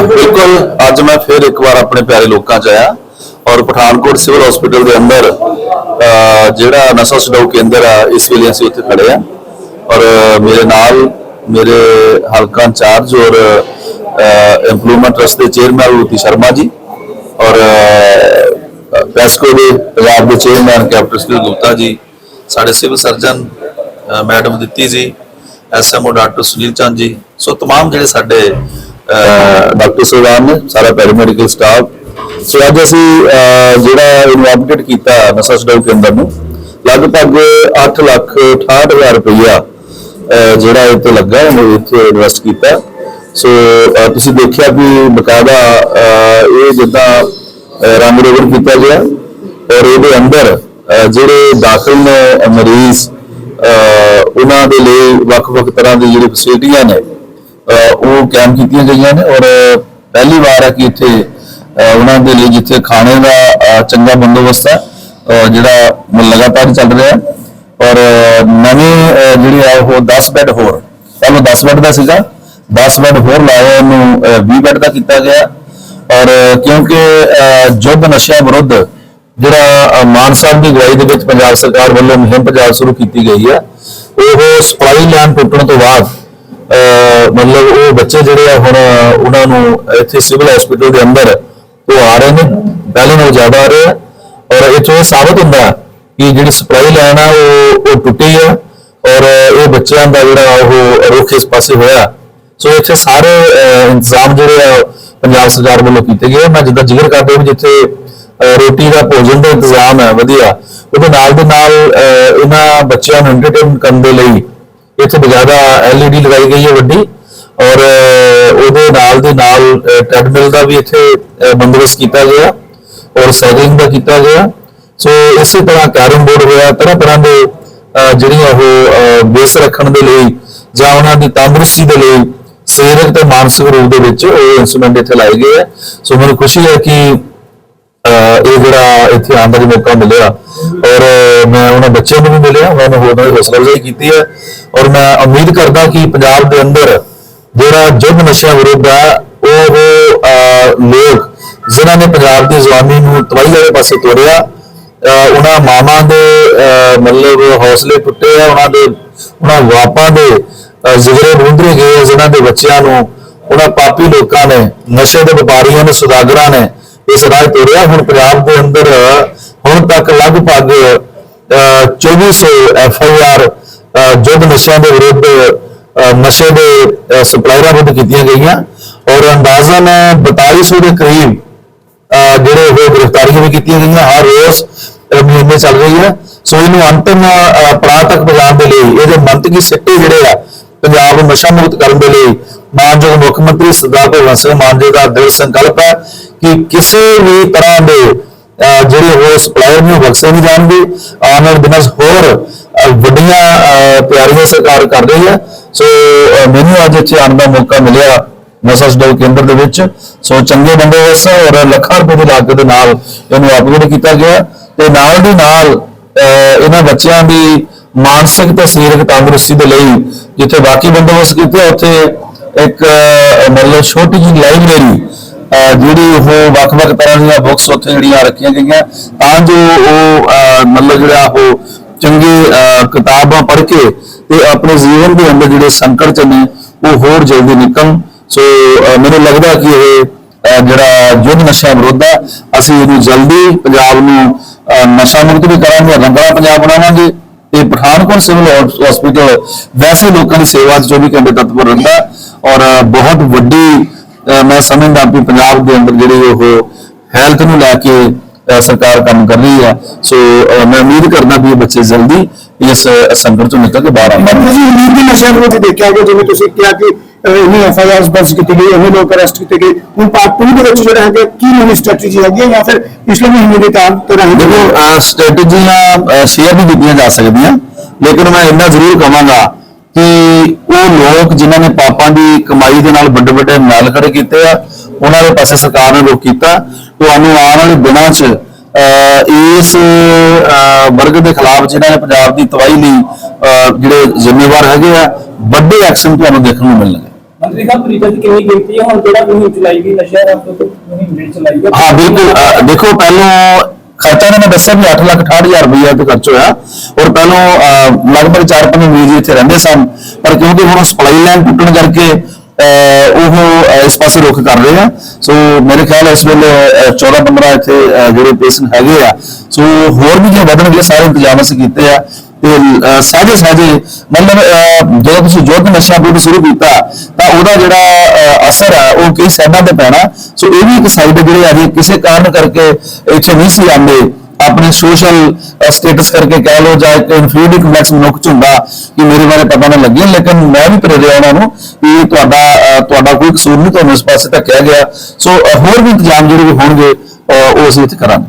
ਅਹ ਬਿਲਕੁਲ ਅੱਜ ਮੈਂ ਫਿਰ ਇੱਕ ਵਾਰ ਆਪਣੇ ਪਿਆਰੇ ਲੋਕਾਂ 'ਚ ਆਇਆ ਔਰ ਪਠਾਨਕੋਟ ਸਿਵਲ ਹਸਪੀਟਲ ਦੇ ਅੰਦਰ ਅਹ ਜਿਹੜਾ ਨਸ਼ਾ ਛਡਾਊ ਕੇਂਦਰ ਆ ਇਸ ਵੇਲੇ ਅਸੀਂ ਉੱਥੇ ਖੜੇ ਆ ਔਰ ਮੇਰੇ ਨਾਲ ਮੇਰੇ ਹਲਕਾ ਇੰਚਾਰਜ ਔਰ ਇੰਪਲੋਇਮੈਂਟ ਟਰਸਟ ਦੇ ਚੇਅਰਮੈਨ ਰੂਤੀ ਸ਼ਰਮਾ ਜੀ ਔਰ ਅਹ, ਪੈਸਕੋ ਦੇ ਪੰਜਾਬ ਦੇ ਚੇਅਰਮੈਨ ਕੈਪਟਨ ਸ੍ਰੀ ਗੁਪਤਾ ਜੀ ਸਾਡੇ ਸਿਵਲ ਸਰਜਨ ਅਹ, ਮੈਡਮ ਦਿੱਤੀ ਜੀ ਐਸਐਮਓ ਡਾਕਟਰ ਸੁਨੀਲ ਚੰਦ ਜੀ ਸੋ तमाम ਜਿਹੜੇ ਸਾਡੇ ਅਹ, ਡਾਕਟਰ ਸਾਹਿਬਾਨ ਨੇ ਸਾਰਾ ਪੈਰਾਮੈਡੀਕਲ ਸਟਾਫ ਸੋ ਅੱਜ ਅਸੀਂ ਜਿਹੜਾ ਇਨਵੈਸਟੀਗੇਟ ਕੀਤਾ ਨਸ਼ਾ ਛਡਾਊ ਕੇਂਦਰ ਨੂੰ ਲਗਭਗ 8 ਲੱਖ 68 ਹਜ਼ਾਰ ਰੁਪਈਆ ਜਿਹੜਾ ਇਹ ਤੇ ਲੱਗਾ ਇਹਨੂੰ ਇੱਥੇ ਇਨਵੈਸਟ ਕੀਤਾ। ਸੋ ਤੁਸੀਂ ਦੇਖਿਆ ਵੀ ਬਕਾਇਦਾ ਇਹ ਜਿੱਦਾਂ ਅਹ, ਰੰਗ ਰੋਗਨ ਕੀਤਾ ਗਿਆ ਔਰ ਇਹਦੇ ਅੰਦਰ ਜਿਹੜੇ ਦਾਖਲ ਨੇ ਮਰੀਜ਼ ਉਹਨਾਂ ਦੇ ਲਈ ਵੱਖ-ਵੱਖ ਤਰ੍ਹਾਂ ਦੀ ਜਿਹੜੀ ਫੈਸਿਲਿਟੀਆਂ ਨੇ ਉਹ ਕੈਂਪ ਕੀਤੀਆਂ ਗਈਆਂ ਨੇ ਔਰ ਪਹਿਲੀ ਵਾਰ ਹੈ ਕਿ ਇੱਥੇ ਉਹਨਾਂ ਦੇ ਲਈ ਜਿੱਥੇ ਖਾਣੇ ਦਾ ਚੰਗਾ ਬੰਦੋਬਸਤ ਹੈ ਜਿਹੜਾ ਲਗਾਤਾਰ ਚੱਲ ਰਿਹਾ ਔਰ ਅਹ, ਨਵੇਂ ਅਹ, ਜਿਹੜੀ ਆ ਉਹ 10 ਬੈੱਡ ਹੋਰ ਪਹਿਲਾਂ 10 ਬੈੱਡ ਦਾ ਸੀਗਾ 10 ਬੈੱਡ ਹੋਰ ਲਾਇਆ ਉਹਨੂੰ ਅਹ, 20 ਬੈੱਡ ਦਾ ਕੀਤਾ ਗਿਆ। ਔਰ ਕਿਉਂਕਿ ਅਹ, ਯੁੱਧ ਨਸ਼ਿਆਂ ਵਿਰੁੱਧ ਜਿਹੜਾ ਅਹ, ਮਾਨ ਸਾਹਿਬ ਦੀ ਅਗਵਾਈ ਦੇ ਵਿੱਚ ਪੰਜਾਬ ਸਰਕਾਰ ਵੱਲੋਂ ਮੁਹਿੰਮ ਪੰਜਾਬ ਸ਼ੁਰੂ ਕੀਤੀ ਗਈ ਹੈ ਉਹ ਸਪਲਾਈ ਲਾਈਨ ਟੁੱਟਣ ਤੋਂ ਬਾਅਦ ਮਤਲਬ ਉਹ ਬੱਚੇ ਜਿਹੜੇ ਆ ਹੁਣ ਉਹਨਾਂ ਨੂੰ ਇੱਥੇ ਸਿਵਲ ਹਸਪੀਟਲ ਦੇ ਅੰਦਰ ਉਹ ਆ ਰਹੇ ਨੇ, ਪਹਿਲੇ ਨਾਲੋਂ ਜ਼ਿਆਦਾ ਆ ਰਹੇ ਆ ਔਰ ਇਹ ਤੋਂ ਇਹ ਸਾਬਤ ਹੁੰਦਾ ਕਿ ਜਿਹੜੀ ਸਪਲਾਈ ਲਾਈਨ ਆ, ਉਹ ਉਹ ਟੁੱਟੀ ਆ ਔਰ ਇਹ ਬੱਚਿਆਂ ਦਾ ਜਿਹੜਾ ਉਹ ਰੁਖ ਇਸ ਪਾਸੇ ਹੋਇਆ। ਸੋ ਇੱਥੇ ਸਾਰੇ ਇੰਤਜ਼ਾਮ ਜਿਹੜੇ ਆ ਪੰਜਾਬ ਸਰਕਾਰ ਵੱਲੋਂ ਕੀਤੇ ਗਏ ਮੈਂ ਜਿੱਦਾਂ ਜ਼ਿਕਰ ਕਰਦੇ ਵੀ ਜਿੱਥੇ ਰੋਟੀ ਦਾ ਭੋਜਨ ਦਾ ਇੰਤਜ਼ਾਮ ਹੈ, ਵਧੀਆ। ਉਹਦੇ ਨਾਲ ਦੇ ਨਾਲ ਇਹਨਾਂ ਬੱਚਿਆਂ ਨੂੰ ਐਂਟਰਟੇਨ ਕਰਨ ਦੇ ਲਈ ਇੱਥੇ ਬਜ਼ਾਰਾ ਐਲਈਡੀ ਲਗਾਈ ਗਈ ਹੈ ਵੱਡੀ ਔਰ ਉਹਦੇ ਨਾਲ ਦੇ ਨਾਲ ਟ੍ਰੈਡਮਿਲ ਦਾ ਵੀ ਇੱਥੇ ਬੰਦੋਬਸਤ ਕੀਤਾ ਗਿਆ ਔਰ ਸਾਈਕਲਿੰਗ ਦਾ ਕੀਤਾ ਗਿਆ। ਸੋ ਇਸੇ ਤਰ੍ਹਾਂ ਕੈਰਮ ਬੋਰਡ ਹੋਇਆ ਤਰ੍ਹਾਂ ਤਰ੍ਹਾਂ ਦੇ ਜਿਹੜੀਆਂ ਉਹ ਬੇਸ ਰੱਖਣ ਦੇ ਲਈ ਜਾਂ ਉਹਨਾਂ ਦੀ ਤੰਦਰੁਸਤੀ ਦੇ ਲਈ ਸਰੀਰਕ ਤੇ ਮਾਨਸਿਕ ਰੂਪ ਦੇ ਵਿੱਚ ਉਹ ਇਨਸਟਰੂਮੈਂਟ ਇੱਥੇ ਲਾਏ ਗਏ ਆ। ਸੋ ਮੈਨੂੰ ਖੁਸ਼ੀ ਹੈ ਕਿ ਇਹ ਜਿਹੜਾ ਇੱਥੇ ਆਉਣ ਦਾ ਵੀ ਮੌਕਾ ਮਿਲਿਆ ਔਰ ਉਹਨਾਂ ਬੱਚਿਆਂ ਨੂੰ ਵੀ ਮਿਲਿਆ ਉਹਨਾਂ ਨੇ ਹੋਰ ਨਾਲ ਹੌਸਲਾ ਅਫਜ਼ਾਈ ਕੀਤੀ ਹੈ। ਔਰ ਮੈਂ ਉਮੀਦ ਕਰਦਾ ਕਿ ਪੰਜਾਬ ਦੇ ਅੰਦਰ ਜਿਹੜਾ ਜੁੱਧ ਨਸ਼ਿਆਂ ਵਿਰੁੱਧ ਹੈ ਉਹ ਲੋਕ ਜਿਨ੍ਹਾਂ ਨੇ ਪੰਜਾਬ ਦੀ ਜਵਾਨੀ ਨੂੰ ਤਬਾਹੀ ਵਾਲੇ ਪਾਸੇ ਤੋਰਿਆ ਉਹਨਾਂ ਮਾਵਾਂ ਦੇ ਮਤਲਬ ਹੌਸਲੇ ਟੁੱਟੇ ਆ ਉਹਨਾਂ ਦੇ ਉਹਨਾਂ ਵਾਪਾਂ ਦੇ ਜ਼ਿਗਰੇ ਰੁੰਦਰੇ ਗਏ ਆ, ਜਿਨ੍ਹਾਂ ਦੇ ਬੱਚਿਆਂ ਨੂੰ ਉਹਨਾਂ ਪਾਪੀ ਲੋਕਾਂ ਨੇ ਨਸ਼ੇ ਦੇ ਵਪਾਰੀਆਂ ਨੇ ਸੁਦਾਗਰਾਂ ਨੇ ਇਸ ਰਾਜ ਤੋੜਿਆ। ਹੁਣ ਪੰਜਾਬ ਦੇ ਅੰਦਰ ਹੁਣ ਤੱਕ ਲਗਭਗ 2400 ਐਫ ਆਈ ਆਰ ਜੁੱਧ ਨਸ਼ਿਆਂ ਦੇ ਵਿਰੁੱਧ ਨਸ਼ੇ ਦੇ ਸਪਲਾਇਰਾਂ ਵਿਰੁੱਧ ਕੀਤੀਆਂ ਗਈਆਂ। ਔਰ ਅੰਦਾਜ਼ਨ 4200 ਦੇ ਕਰੀਬ ਜਿਹੜੇ ਉਹ ਗ੍ਰਿਫਤਾਰੀਆਂ ਵੀ ਕੀਤੀਆਂ ਗਈਆਂ। ਹਰ ਰੋਜ਼ ਮਹੀਨੇ ਚੱਲ ਰਹੀ ਹੈ। ਸੋ ਇਹਨੂੰ ਅੰਤਿਮ ਅਹ, ਪੜਾਅ ਤੱਕ ਪਹੁੰਚਾਉਣ ਦੇ ਲਈ ਇਹਦੇ ਮੰਤਕੀ ਸਿੱਟੇ ਜਿਹੜੇ ਆ ਪੰਜਾਬ ਨੂੰ ਨਸ਼ਾ ਮੁਕਤ ਕਰਨ ਦੇ ਲਈ ਮਾਨਯੋਗ ਮੁੱਖ ਮੰਤਰੀ ਸਰਦਾਰ ਭਗਵੰਤ ਸਿੰਘ ਮਾਨ ਜੀ ਦਾ ਦ੍ਰਿੜ ਸੰਕਲਪ ਹੈ ਕਿ ਕਿਸੇ ਵੀ ਤਰ੍ਹਾਂ ਦੇ ਜਿਹੜੇ ਉਹ ਸਪਲਾਇਰ ਨੂੰ ਬਖਸ਼ੇ ਨਹੀਂ ਜਾਣਗੇ। ਆਉਣ ਵਾਲੇ ਦਿਨਾਂ 'ਚ ਹੋਰ ਵੱਡੀਆਂ ਤਿਆਰੀਆਂ ਸਰਕਾਰ ਕਰ ਰਹੀ ਹੈ। ਸੋ ਮੈਨੂੰ ਅੱਜ ਇੱਥੇ ਆਉਣ ਦਾ ਮੌਕਾ ਮਿਲਿਆ ਨਸ਼ਾ ਛਡਾਊ ਕੇਂਦਰ ਦੇ ਵਿੱਚ। ਸੋ, ਚੰਗੇ ਬੰਦੋਬਸਤ ਔਰ ਲੱਖਾਂ ਰੁਪਏ ਦੀ ਲਾਗਤ ਦੇ ਨਾਲ ਇਹਨੂੰ ਅਪਗ੍ਰੇਡ ਕੀਤਾ ਗਿਆ। ਤੇ ਨਾਲ ਦੀ ਨਾਲ ਇਹਨਾਂ ਬੱਚਿਆਂ ਦੀ ਮਾਨਸਿਕ ਤੇ ਸਰੀਰਕ ਤੰਦਰੁਸਤੀ ਦੇ ਲਈ ਜਿੱਥੇ ਬਾਕੀ ਬੰਦੋਬਸਤ ਕੀਤੇ, ਉੱਥੇ ਇੱਕ ਮਤਲਬ ਛੋਟੀ ਜਿਹੀ ਲਾਇਬ੍ਰੇਰੀ ਜਿਹੜੀ ਉਹ ਵੱਖ-ਵੱਖ ਤਰ੍ਹਾਂ ਦੀਆਂ ਬੁੱਕਸ ਉੱਥੇ ਜਿਹੜੀਆਂ ਰੱਖੀਆਂ ਗਈਆਂ। ਤਾਂ ਜੋ ਉਹ ਮਤਲਬ ਜਿਹੜਾ ਉਹ ਚੰਗੇ ਕਿਤਾਬਾਂ ਪੜ੍ਹ ਕੇ ਤੇ ਆਪਣੇ ਜੀਵਨ ਦੇ ਅੰਦਰ ਜਿਹੜੇ ਸੰਕਟ ਚ ਨੇ ਉਹ ਹੋਰ ਜਲਦੀ ਨਿਕਲਣ। ਸੋ ਮੈਨੂੰ ਲੱਗਦਾ ਕਿ ਇਹ ਜਿਹੜਾ ਯੁੱਧ ਨਸ਼ਾ ਵਿਰੁੱਧ ਹੈ ਅਸੀਂ ਇਹਨੂੰ ਜਲਦੀ ਪੰਜਾਬ ਨੂੰ ਅਹ, ਨਸ਼ਾ ਮੁਕਤ ਵੀ ਕਰਾਂਗੇ ਰੰਗਲਾ ਪੰਜਾਬ ਬਣਾਵਾਂਗੇ। ਇਹ ਪਠਾਨਕੋਟ ਸਿਵਲ ਹਸਪੀਟਲ ਵੈਸੇ ਲੋਕਾਂ ਦੀ ਸੇਵਾ 'ਚ 24 ਘੰਟੇ ਤਤਪਰ ਰਹਿੰਦਾ ਔਰ ਬਹੁਤ ਵੱਡੀ ਮੈਂ ਸਮਝਦਾ ਵੀ ਪੰਜਾਬ ਦੇ ਅੰਦਰ ਜਿਹੜੀ ਉਹ ਹੈਲਥ ਨੂੰ ਲੈ ਕੇ ਸਰਕਾਰ ਕੰਮ ਕਰ ਰਹੀ ਹੈ। ਸੋ ਮੈਂ ਉਮੀਦ ਕਰਦਾ ਵੀ ਬੱਚੇ ਜਲਦੀ ਇਸ ਸੰਕਟ ਤੋਂ ਨਿਕਲ ਕੇ ਬਾਹਰ ਆਉਣਗੇ। ਤੁਸੀਂ ਉਮੀਦ ਦੀ ਨਸ਼ਿਆਂ ਵਿਰੁੱਧ ਦੇਖਿਆ ਗਿਆ ਜਿਵੇਂ ਤੁਸੀਂ ਕਿਹਾ ਕਿ ਇਹਨੇ ਐਫ ਆਈ ਆਰ ਦਰਜ ਕੀਤੀ ਗਈ ਇਹ ਲੋਕ ਅਰੈਸਟ ਕੀਤੇ ਗਏ। ਹੁਣ ਪਾਰਟ 2 ਦੇ ਵਿੱਚ ਜਿਹੜਾ ਹੈਗਾ ਕੀ ਨਵੀਂ ਸਟ੍ਰੈਟਜੀ ਹੈਗੀ ਹੈ ਜਾਂ ਫਿਰ ਪਿਛਲੇ ਮਹੀਨੇ ਦੇ ਕੰਮ ਤਰ੍ਹਾਂ ਹੀ ਦੇਖੋ ਸਟ੍ਰੈਟਜੀਆਂ ਸ਼ੇਅਰ ਵੀ ਕੀਤੀਆਂ ਜਾ ਸਕਦੀਆਂ ਲੇਕਿਨ ਮੈਂ ਇੰਨਾ ਜ਼ਰੂਰ ਕਹਾਂਗਾ ਕਿ ਉਹ ਲੋਕ ਜਿਨ੍ਹਾਂ ਨੇ ਪਾਪਾਂ ਦੀ ਕਮਾਈ ਦੇ ਨਾਲ ਵੱਡੇ ਵੱਡੇ ਮਾਲ ਖੜੇ ਕੀਤੇ ਆ ਉਹਨਾਂ ਦੇ ਪਾਸੇ ਸਰਕਾਰ ਨੇ ਰੋਕ ਕੀਤਾ। ਤੁਹਾਨੂੰ ਆਉਣ ਵਾਲੇ ਦਿਨਾਂ 'ਚ ਇਸ ਵਰਗ ਦੇ ਖਿਲਾਫ ਜਿਨ੍ਹਾਂ ਨੇ ਪੰਜਾਬ ਦੀ ਤਬਾਹੀ ਲਈ ਜਿਹੜੇ ਜ਼ਿੰਮੇਵਾਰ ਹੈਗੇ ਆ ਵੱਡੇ ਐਕਸ਼ਨ ਤੁਹਾਨੂੰ ਦੇਖਣ ਨੂੰ ਮਿਲਣਗੇ। ਮੰਤਰੀ ਸਾਹਿਬ ਕਿੰਨੀ ਗਿਣਤੀ ਹੈ ਹੁਣ ਜਿਹੜਾ ਮੁਹਿੰਮ ਚਲਾਈ ਗਈ ਨਸ਼ਾ ਰੱਖ ਤੋਂ ਜਿਹੜੀ ਚਲਾਈ ਗਈ ਹਾਂ ਬਿਲਕੁਲ। ਦੇਖੋ ਪਹਿਲੋਂ ਖਰਚਾ ਇਹਨਾਂ ਨੇ ਦੱਸਿਆ ਵੀ 8 ਲੱਖ 68000 ਰੁਪਏ ਤੇ ਖਰਚ ਹੋਇਆ। ਔਰ ਪਹਿਲਾਂ ਅਹ, ਲਗਭਗ 4-5 ਮਰੀਜ਼ ਇੱਥੇ ਰਹਿੰਦੇ ਸਨ। ਪਰ ਕਿਉਂਕਿ ਹੁਣ ਸਪਲਾਈ ਲਾਈਨ ਟੁੱਟਣ ਕਰਕੇ ਅਹ, ਉਹ ਅਹ, ਇਸ ਪਾਸੇ ਰੁਖ ਕਰ ਰਹੇ ਆ। ਸੋ ਮੇਰੇ ਖਿਆਲ ਇਸ ਵੇਲੇ 14-15 ਇੱਥੇ ਅਹ, ਜਿਹੜੇ ਪੇਸ਼ੈਂਟ ਹੈਗੇ ਆ। ਸੋ ਹੋਰ ਵੀ ਜੇ ਵਧਣਗੇ ਸਾਰੇ ਇੰਤਜ਼ਾਮ ਅਸੀਂ ਕੀਤੇ ਆ। ਤੇ ਅਹ, ਸਹਿਜੇ ਮਤਲਬ ਜਦੋਂ ਤੁਸੀਂ ਯੁੱਧ ਨਸ਼ਾ ਵਿਰੁੱਧ ਸ਼ੁਰੂ ਕੀਤਾ ਤਾਂ ਉਹਦਾ ਜਿਹੜਾ ਅਸਰ ਆ ਉਹ ਕਈ ਸਾਈਡਾਂ ਤੇ ਪੈਣਾ। ਸੋ ਇਹ ਵੀ ਇੱਕ ਸਾਈਡ ਜਿਹੜੇ ਅਜੇ ਕਿਸੇ ਕਾਰਨ ਕਰਕੇ ਇੱਥੇ ਨਹੀਂ ਸੀ ਆਉਂਦੇ ਆਪਣੇ ਸੋਸ਼ਲ ਸਟੇਟਸ ਕਰਕੇ ਕਹਿ ਲੋ ਜਾਂ ਇੱਕ ਇਨਫੀਰੀਅਰ ਕੰਪਲੈਕਸ ਮਨੁੱਖ ਚ ਹੁੰਦਾ ਕਿ ਮੇਰੇ ਬਾਰੇ ਪਤਾ ਨਾ ਲੱਗੇ ਲੇਕਿਨ ਮੈਂ ਵੀ ਪ੍ਰੇਰਿਆ ਉਹਨਾਂ ਨੂੰ ਕਿ ਤੁਹਾਡਾ ਤੁਹਾਡਾ ਕੋਈ ਕਸੂਰ ਨਹੀਂ ਤੁਹਾਨੂੰ ਇਸ ਪਾਸੇ ਧੱਕਿਆ ਗਿਆ। ਸੋ ਹੋਰ ਵੀ ਇੰਤਜ਼ਾਮ ਜਿਹੜੇ ਵੀ ਹੋਣਗੇ ਉਹ ਅਸੀਂ ਇੱਥੇ ਕਰਾਂਗੇ।